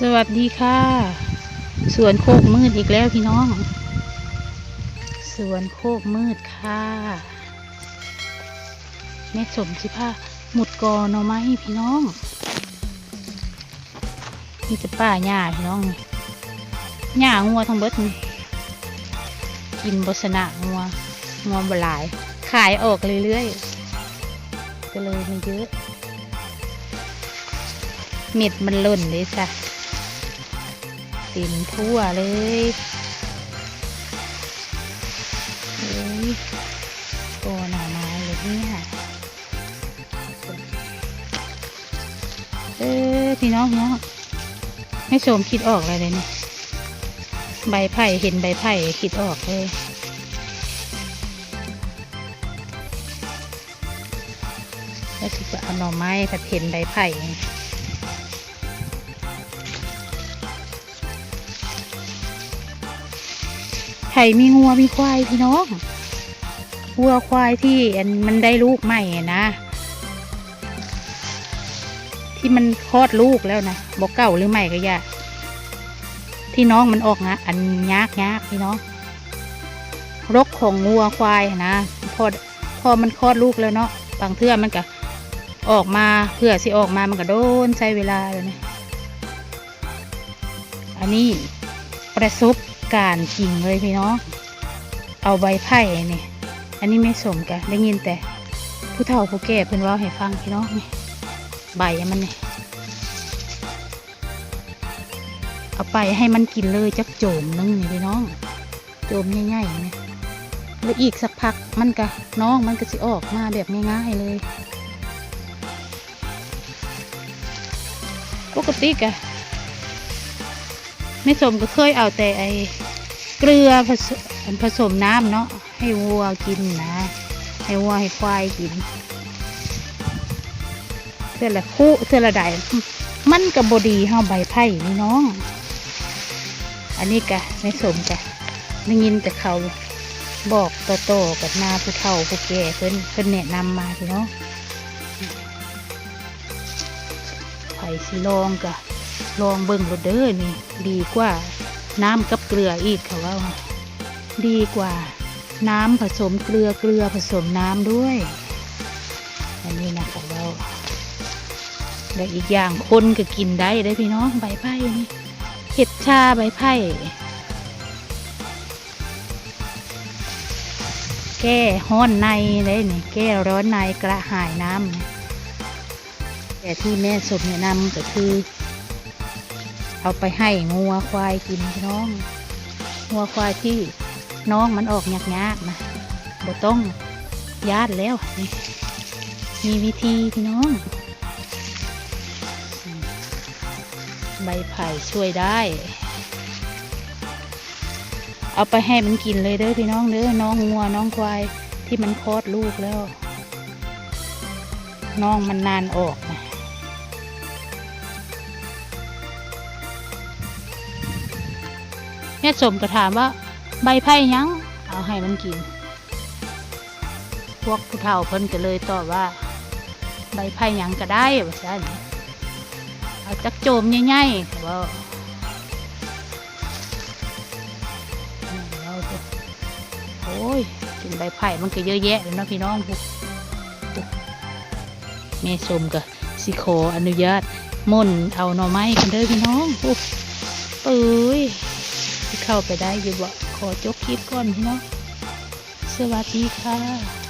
สวัสดีค่ะ สวนโคกมืดอีกแล้วพี่น้อง สวนโคกมืดค่ะแม่สมสิผ้าหมุดกอหน่อไม้พี่น้องนี่จะป้าหญ้าพี่น้องหญ้างัวทั้งเบิดกินบสนะงัวงัวบลาย ขายออกเรื่อยๆก็เลยไม่เยอะเม็ดมันหล่นเลยจ้ะ เต็มทั่วเลยโอ้ยตัวหน่อไม้เลยเนี่ยเออพี่น้องเนาะไม่โสมคิดออกอะไรเลยเนี่ยใบไผ่เห็นใบไผ่คิดออกเลยแล้วสิจะเอาหน่อไม้ผัดเห็นใบไผ่ ไผ่มีงัวมีควายพี่น้องวัวควายที่อันมันได้ลูกใหม่นะ ที่มันคลอดลูกแล้วนะบอกเก่าหรือใหม่ก็ยาที่น้องมันออกนะอันยากยากพี่น้องรกของงัวควายนะพอพอมันคลอดลูกแล้วเนาะบางเทื่อมันก็ออกมาเพื่อสิออกมามันก็โดนใช้เวลาเลยนะอันนี้ประสบ การจริงเลยพี่น้อง เอาใบไผ่นี่ อันนี้ไม่สมกันได้ยินแต่ผู้เฒ่าผู้แก่เพิ่นว่าให้ฟังพี่น้องนี่ใบมันนี่เอาไปให้มันกินเลยจักโจมนึงนี่พี่น้อง โจมง่ายๆนี่แล้วอีกสักพักมันก็น้องมันก็สิออกมาแบบง่ายๆเลย ปกติกะ แม่สมก็เคยเอาแต่ไอเกลือผสมผสมน้ำเนาะให้วัวกินนะ ให้วัวให้ควายกินเสื้อละคู่เสื้อละใดมันกับบดีเฮาใบไผ่นี่น้อง อันนี้กะแม่สมกะได้ยินแต่เขาบอกโตๆกับหน้าผู้เฒ่าผู้แก่เพิ่นเพิ่นแนะนำมาพี่น้องไผ่สิลองกะ ลองเบิ่งรถเด้อนี่ ดีกว่าน้ำกับเกลืออีกค่ะว่า ดีกว่า น้ำผสมเกลือเกลือผสมน้ำด้วย อันนี้นะคะเราและอีกอย่างคนก็กินได้ได้พี่น้องใบไผ่นี่เห็ดชาใบไผ่แก้ห้อนในเลยนี่แก้ร้อนในกระหายน้ำแต่ที่แม่สมแนะนำก็คือ เอาไปให้งัวควายกินพี่น้องงัวควายที่น้องมันออกยากๆนะบ่ต้องยาดแล้วนี่มีวิธีพี่น้อง ใบไผ่ช่วยได้ เอาไปให้มันกินเลยเด้อพี่น้องเด้อน้องงัวน้องควายที่มันคลอดลูกแล้ว น้องมันนานออกนะ แม่สมก็ถามว่า ใบไผ่ยัง เอาให้มันกิน พวกผู้เฒ่าเพิ่นก็เลยตอบว่า ใบไผ่ยังก็ได้ว่าซั่นเอาจักโจมใหญ่ๆว่าเอาเถอะโอ้ยกินใบไผ่มันก็เยอะแยะเลยนะพี่น้องพวกแม่สมก็สิขออนุญาตม่นเอาหน่อไม้กันเด้อพี่น้องโอ้เอ้ย เข้าไปได้อยู่บ่ขอจบคลิปก่อนเนาะสวัสดีค่ะ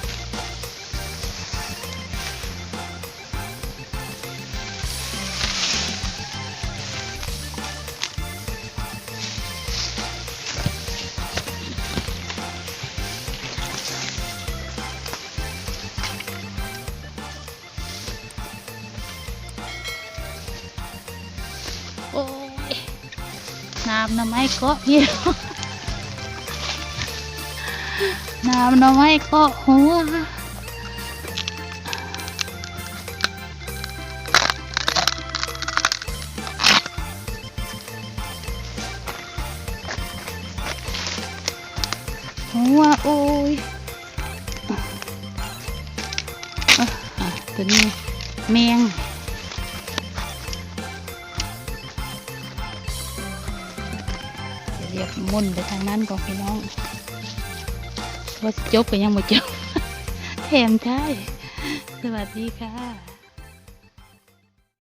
น้ำน้ำไม้เกาะพี่น้ำน้ำไม้เกาะหัวหัวโอ้ยอะอะตัวนี้แมง มุ่นไปทางนั้นก่อนพี่น้อง ว่าจบก็ยังไม่จบแถมใช่สวัสดีค่ะ